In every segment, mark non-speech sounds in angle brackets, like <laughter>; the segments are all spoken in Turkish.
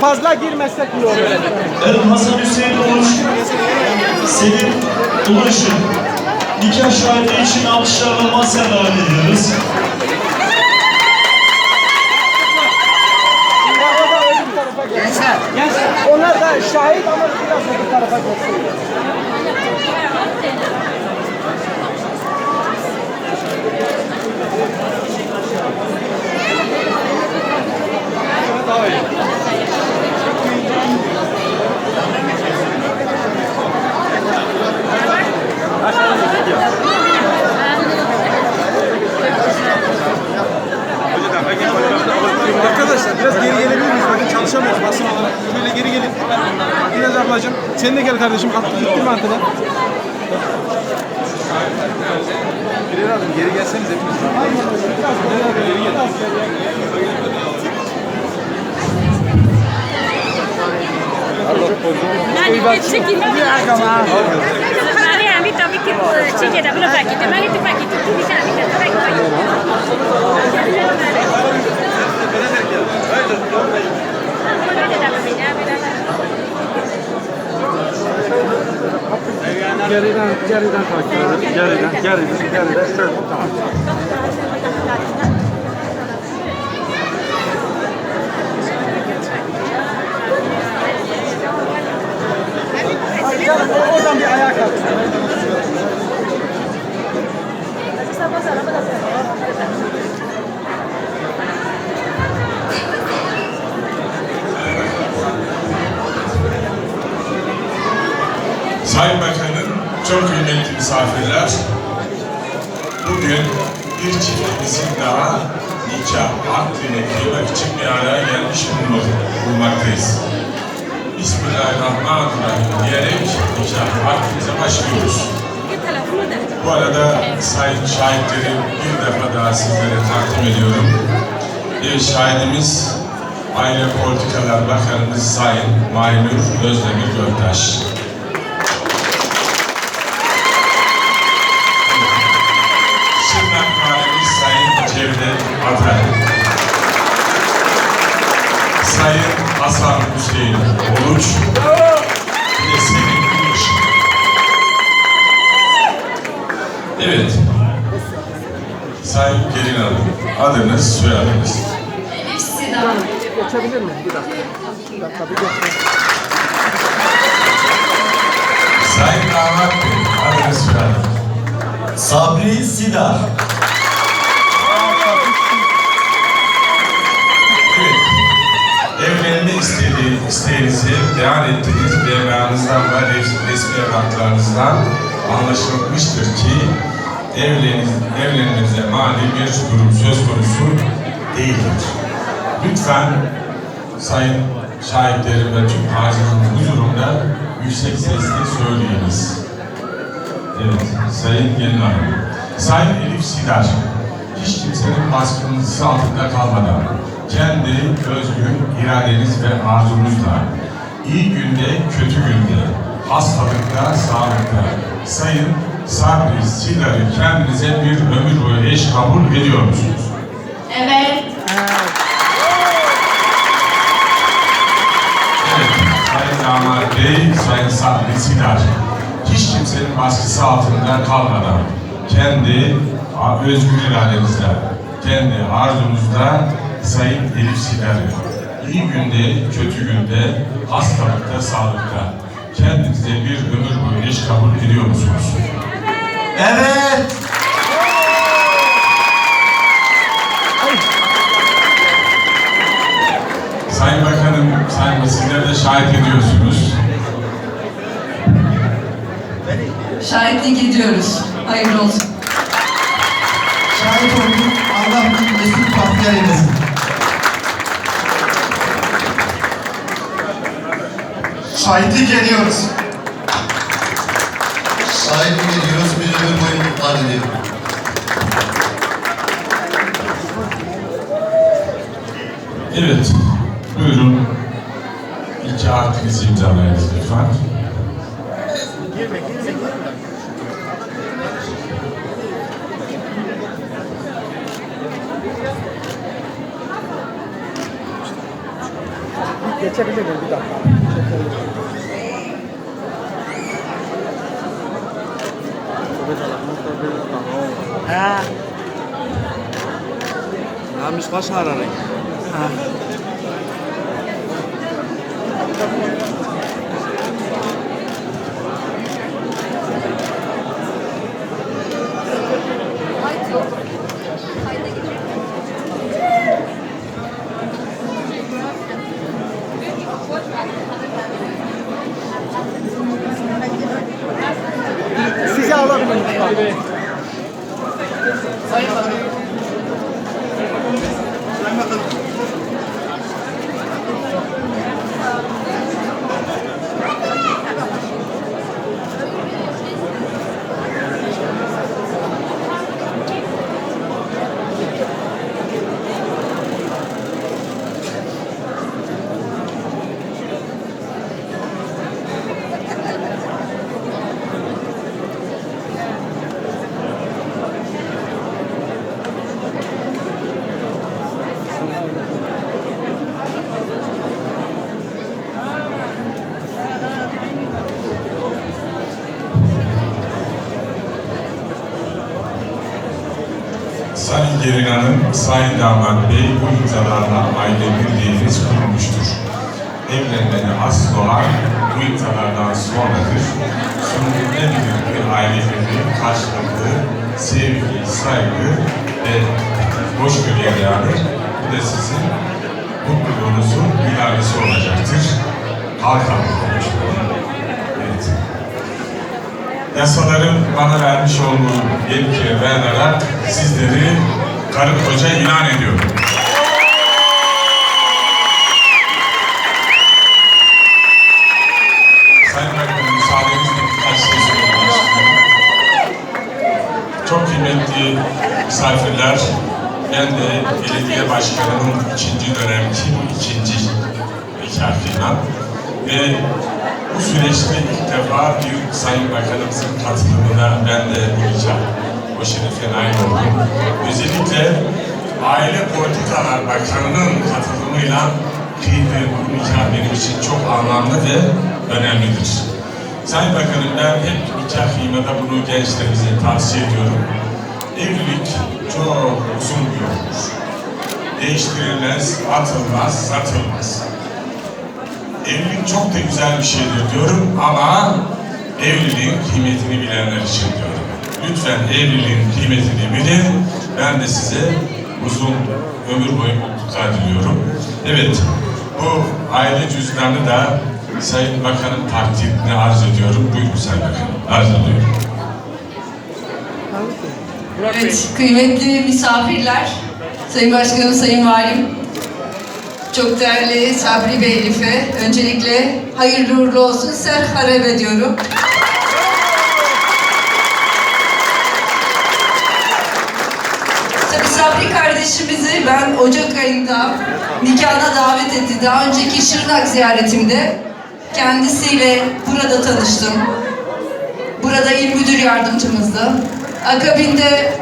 Fazla girmezsek iyi olur. Evet Hasan Hüseyin Uluç, Selim Ulaş'ın nikah şahidi için alkışlarla masaya davet ediyoruz. Onlar da şahit ama biraz öbür tarafa geçsin. Arkadaşlar biraz geri gelebilir miyiz? Bakın çalışamıyoruz basın olarak. Şöyle geri gelin. Biraz ablacığım. Sen de gel kardeşim. Attı gitti mi Uybaksın. Bir arkama. Mari আমি টপিককে বলছি যেটা হলো প্যাকেটে মানে তো প্যাকেটে তুমি জানি না তো Geriden, geriden takip edin. Geriden, geriden, geriden. Şöyle, tamam. Akdine kıymak için bir araya gelmiş bulunmak- bulunmaktayız. Bismillahirrahmanirrahim diyerek nikah akdimize başlıyoruz. Bu arada sayın şahitleri bir defa daha sizlere takdim ediyorum. Bir şahidimiz Aile Politikalar Bakanımız Sayın Maynur Özdemir Göktaş. Hüseyin Oluç. Bir de Selim Gülüş. Evet. Sayın Gelin Hanım, adınız, soyadınız. Geçebilir mi? Bir dakika. Bir dakika bir geçelim. Sayın Damat Bey, adınız, soyadınız. Sabri Sidar. Evet. Evlenme istediği, isteğinizi beyan ettiğiniz beyanınızdan ve res- resmi evraklarınızdan anlaşılmıştır ki evleniz, evlenmenize mani bir durum söz konusu değildir. Lütfen sayın şahitlerim ve tüm hazirin huzurunda yüksek sesle söyleyiniz. Evet, Sayın Gelin Hanım. Sayın Elif Sidar, hiç kimsenin baskınlısı altında kalmadan, kendi özgür iradeniz ve arzunuzla, iyi günde, kötü günde, hastalıkta, sağlıkta, Sayın Sabri Sidar'ı kendinize bir ömür boyu eş kabul ediyor musunuz? Evet. Evet, Sayın Damat Bey, Sayın Sabri Sidar, hiç kimsenin baskısı altında kalmadan, kendi özgür iradenizle, kendi arzunuzla Sayın Elif Sidar'ı iyi günde, kötü günde, hastalıkta, sağlıkta kendinize bir ömür boyu eş kabul ediyor musunuz? Evet. Sayın Bakanım, Sayın Sizler de şahit ediyorsunuz. Şahitlik ediyoruz. Hayırlı olsun. Şahit oldum. Allah bin mesut bahtiyar eylesin. şahitlik ediyoruz. Şahitlik ediyoruz, bir ömür boyu mutlar diliyorum. Evet, buyurun. İki artınızı imzalayınız lütfen. Girme, girme, girme. geçebilir miyim bir dakika? Ha. Namiş baş ağrarı. Ha. Sayın Damat Bey bu imzalarla aile birliğiniz kurulmuştur. Evlenmeni asıl olan bu imzalardan sonradır. Sunduğun en büyük bir aile birliği karşılıklı sevgi, saygı ve hoşgörüye dayanır. Bu da sizin mutluluğunuzun ilavesi olacaktır. Halka olmuş Evet. Yasaların bana vermiş olduğu yetkiye dayanarak sizleri karı koca ilan ediyorum. Sayın Bakanım, müsaadenizle birkaç şey söylemek. Çok kıymetli misafirler, ben de belediye başkanının ikinci dönemki bu ikinci vekaletine ve bu süreçte ilk defa bir Sayın Bakanımızın katılımına ben de bu nikah, şerefe nail oldum. Özellikle Aile Politikalar Bakanı'nın katılımıyla kıydığı bu nikah benim için çok anlamlı ve önemlidir. Sayın Bakanım ben hep nikah kıymada bunu gençlerimize tavsiye ediyorum. Evlilik çok uzun bir yoldur. Değiştirilmez, atılmaz, satılmaz. Evlilik çok da güzel bir şeydir diyorum ama evliliğin kıymetini bilenler için diyorum. Lütfen evliliğin kıymetini bilin. Ben de size uzun ömür boyu mutluluklar diliyorum. Evet, bu aile cüzdanı da Sayın Bakan'ın takdirini arz ediyorum. Buyurun Sayın Bakanım, arz ediyorum. Evet, kıymetli misafirler, Sayın Başkanım, Sayın Valim, çok değerli Sabri Bey Elif'e öncelikle hayırlı uğurlu olsun, ser harap ediyorum. Tabii Sabri kardeşimizi ben Ocak ayında nikahına davet etti. Daha önceki Şırnak ziyaretimde kendisiyle burada tanıştım. Burada il müdür yardımcımızdı. Akabinde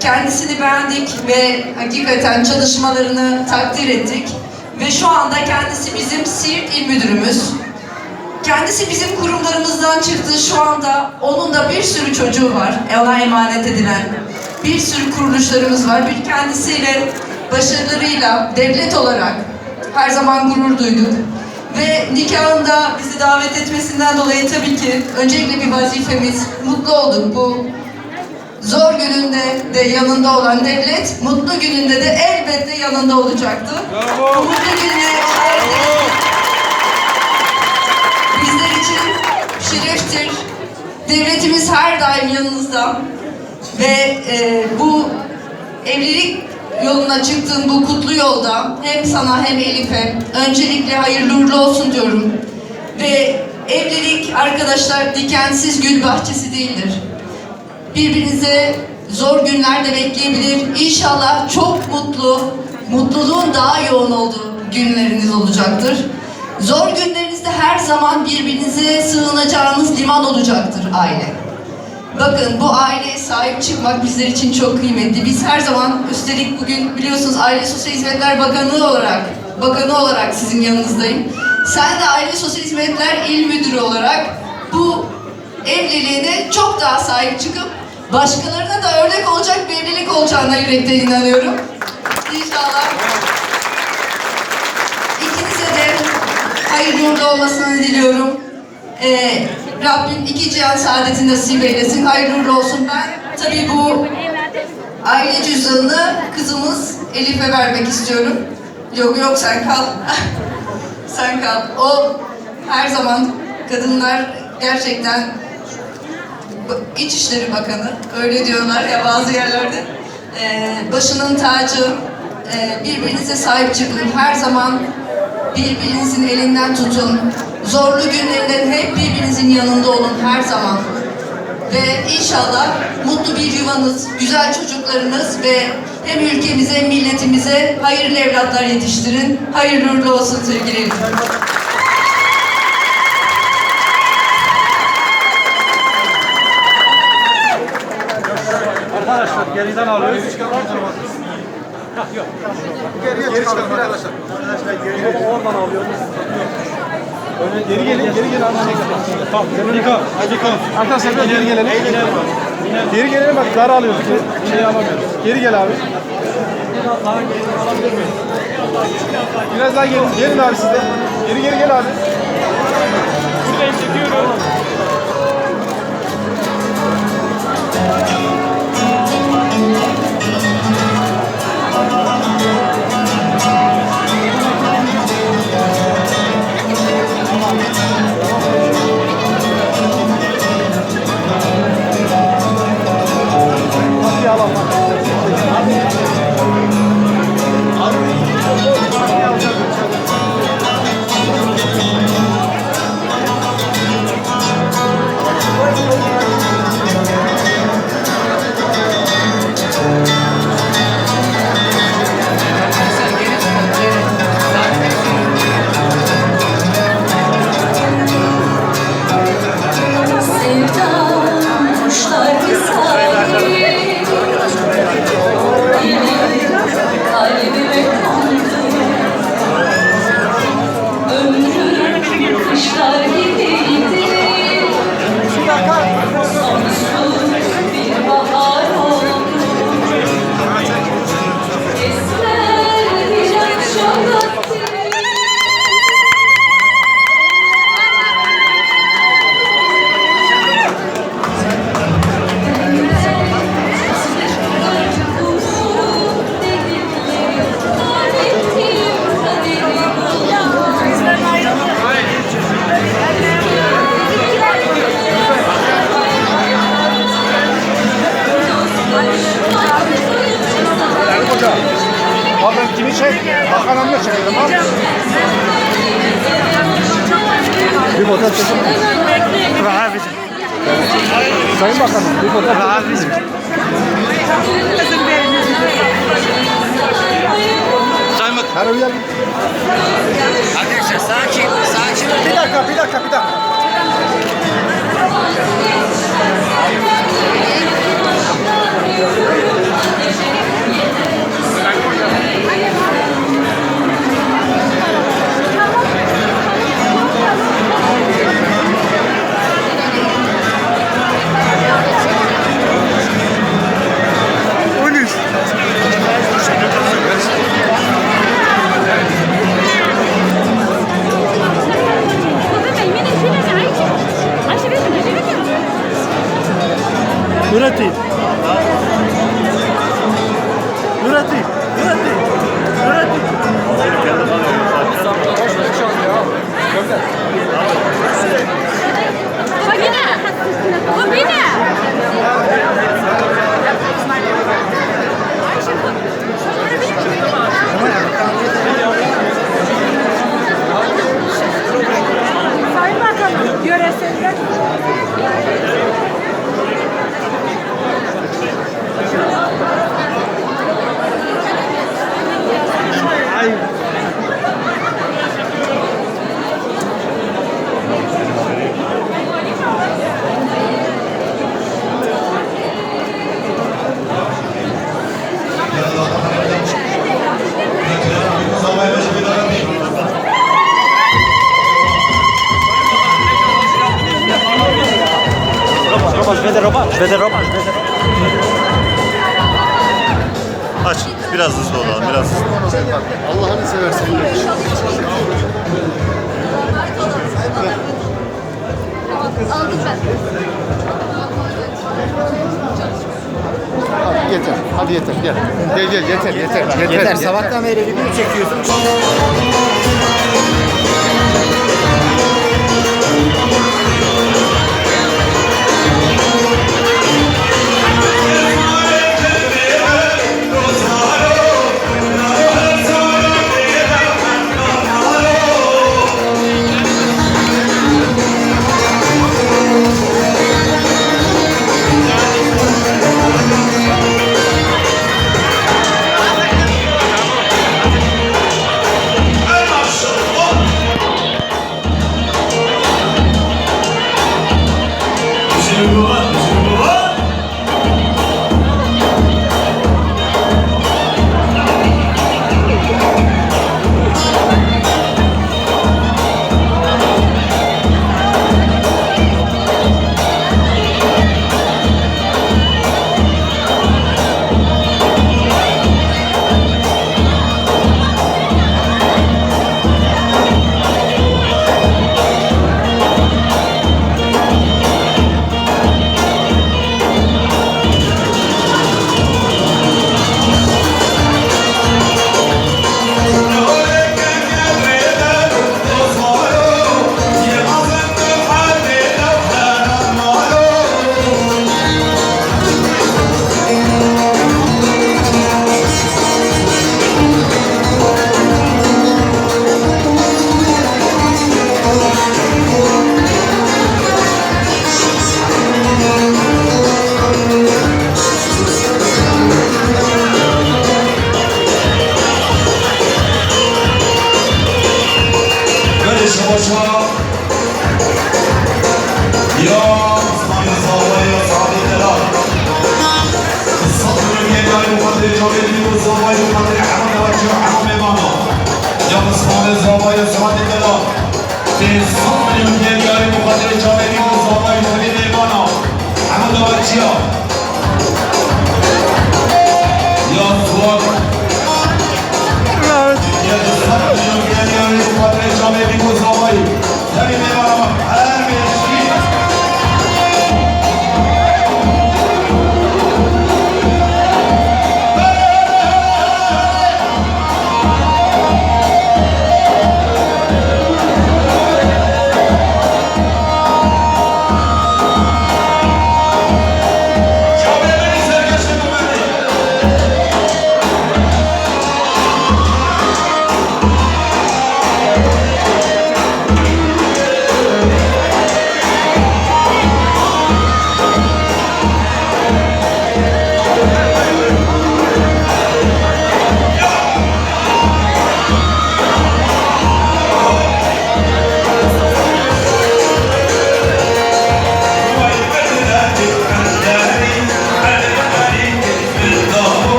kendisini beğendik ve hakikaten çalışmalarını takdir ettik. Ve şu anda kendisi bizim Siirt il müdürümüz. Kendisi bizim kurumlarımızdan çıktı. Şu anda onun da bir sürü çocuğu var. Ona emanet edilen. Bir sürü kuruluşlarımız var. Bir kendisiyle başarılarıyla devlet olarak her zaman gurur duyduk. Ve nikahında bizi davet etmesinden dolayı tabii ki öncelikle bir vazifemiz. Mutlu olduk bu zor gününde de yanında olan devlet, mutlu gününde de elbette yanında olacaktı. Mutlu gününe bizler için şereftir. Devletimiz her daim yanınızda ve e, bu evlilik yoluna çıktığın bu kutlu yolda hem sana hem Elif'e öncelikle hayırlı uğurlu olsun diyorum. Ve evlilik arkadaşlar dikensiz gül bahçesi değildir. Birbirinize zor günler de bekleyebilir. İnşallah çok mutlu, mutluluğun daha yoğun olduğu günleriniz olacaktır. Zor günlerinizde her zaman birbirinize sığınacağınız liman olacaktır aile. Bakın bu aileye sahip çıkmak bizler için çok kıymetli. Biz her zaman üstelik bugün biliyorsunuz Aile Sosyal Hizmetler Bakanlığı olarak Bakanı olarak sizin yanınızdayım. Sen de Aile Sosyal Hizmetler İl Müdürü olarak bu evliliğine çok daha sahip çıkıp başkalarına da örnek olacak bir evlilik olacağına yürekten inanıyorum. İnşallah. İkinize de hayırlı uğurlu olmasını diliyorum. Ee, Rabbim iki cihan saadeti nasip eylesin. Hayırlı olsun. Ben tabii bu aile cüzdanını kızımız Elif'e vermek istiyorum. Yok yok sen kal. <laughs> sen kal. O her zaman kadınlar gerçekten İçişleri Bakanı, öyle diyorlar ya bazı yerlerde. Ee, başının tacı, ee, birbirinize sahip çıkın. Her zaman birbirinizin elinden tutun. Zorlu günlerinde hep birbirinizin yanında olun her zaman. Ve inşallah mutlu bir yuvanız, güzel çocuklarınız ve hem ülkemize hem milletimize hayırlı evlatlar yetiştirin. Hayırlı uğurlu olsun sevgili. Arkadaşlar geriden alıyoruz. Geri çıkalım arkadaşlar. Oradan alıyoruz. Öyle geri gelin, geri gelin. Tamam, Niko, Niko. Arkadaşlar biraz geri gelelim. Geri gelelim bak dar alıyoruz. Geri, şey alamıyoruz. Geri gel abi. Biraz daha gelin. Gelin abi siz de. Geri geri gel abi. Buradayım çekiyorum. Bir fotoğraf çekin. Abicim. Sayın Bakanım bir fotoğraf çekin. Abicim. Sayın Bakanım. Her uyar. Arkadaşlar sakin, sakin. Bir dakika, bir dakika, bir dakika. Nurettin. Nurettin. Nurettin. Nurettin. Pagina! Pagina! Sayın Bakanım, yöreselde Ay. Roba, roba, vede roba, vede roba. Biraz hızlı olalım, biraz hızlı. Allah'ını seversen. Aldım ben. Hadi yeter, hadi yeter, gel. Gel gel, yeter, yeter. Yeter, yeter. sabahtan beri video çekiyorsun. Şamil Zavaya Sadi Bela Tezsan Milyon Yer Yari Mukadere Cameli Zavaya Yuri Neymana Ahmet Avacıya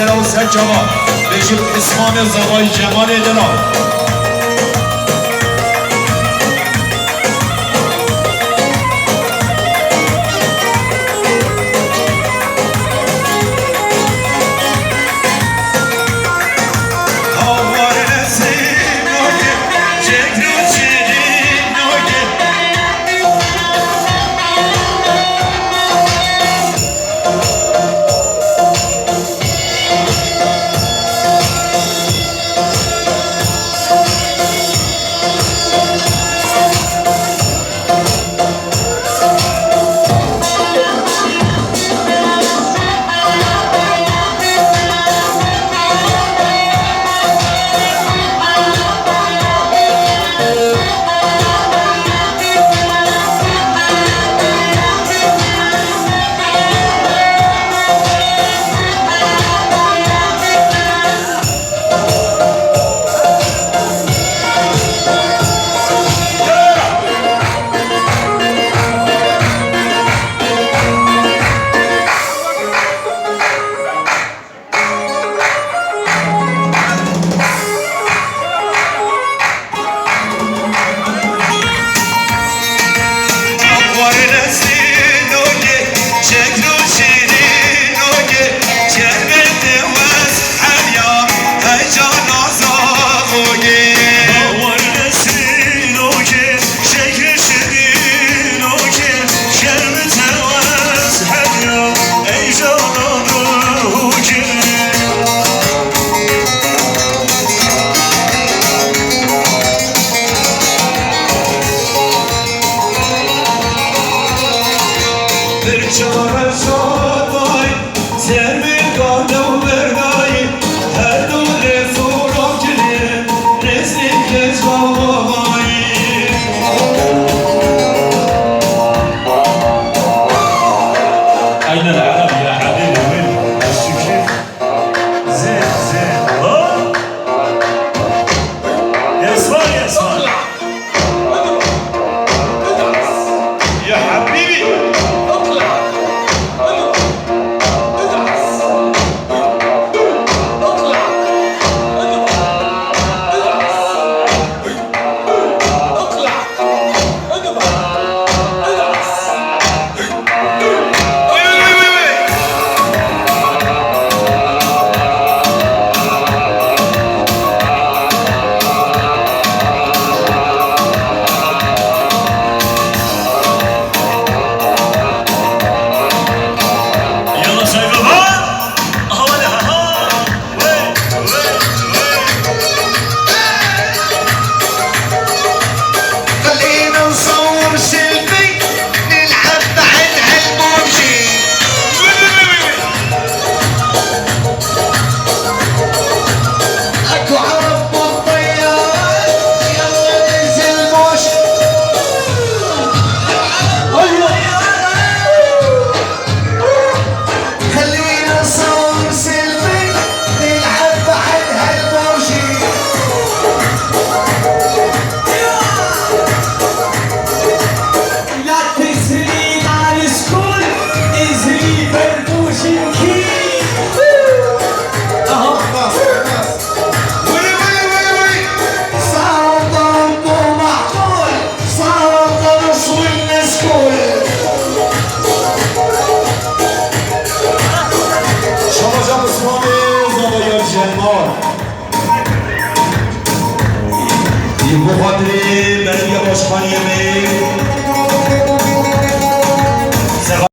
سر سر و سر جوان بجیب عثمان زوایی جمال دلال